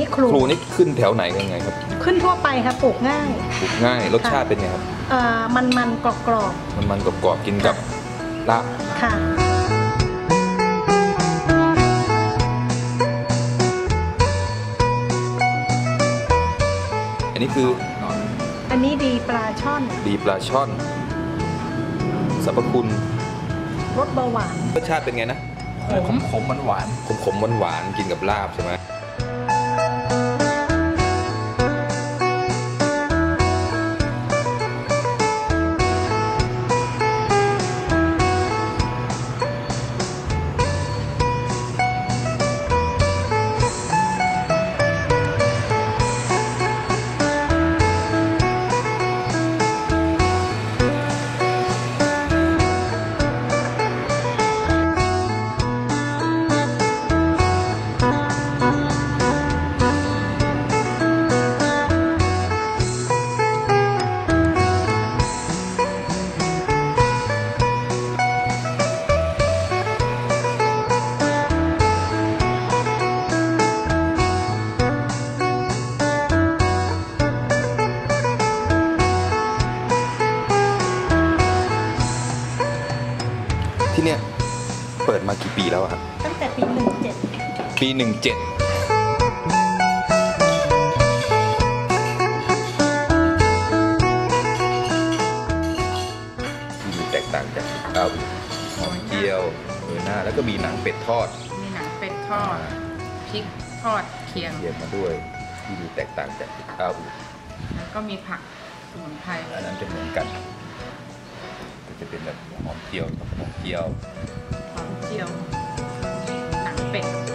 นี้ครูครู นี่ขึ้นแถวไหนกันไงครับขึ้นทั่วไปครับปลูกง่ายปลูกง่ายรสชาติเป็นไงครับเอ่อมันมันกรอบกรอบมันมันๆกรอบๆกินกับลาบๆค่ะ อันนี้คืออันนี้ดีปลาช่อนดีปลาช่อนสรรพคุณรสเบาหวานรสชาติเป็นไงนะขมขมมันหวานขมขมหวานหวานๆกินกับลาบใช่ไหม ที่เนี่ยเปิดมากี่ปีแล้วอะครับ ตั้งแต่ปีหนึ่งเจ็ดปีหนึ่งเจ็ดมีแตกต่างจากข้าวหอมเจียวเออหน้าแล้วก็มีหนังเป็ดทอดมีหนังเป็ดทอดพริกทอดเคียงเทียมมาด้วยที่มีแตกต่างจากข้าวแล้วก็มีผักสมุนไพรอันนั้นจะเหมือนกันก็ จะเป็นแบบหอมเจียวหอมเจียวหอมเจียวหนังเป็ด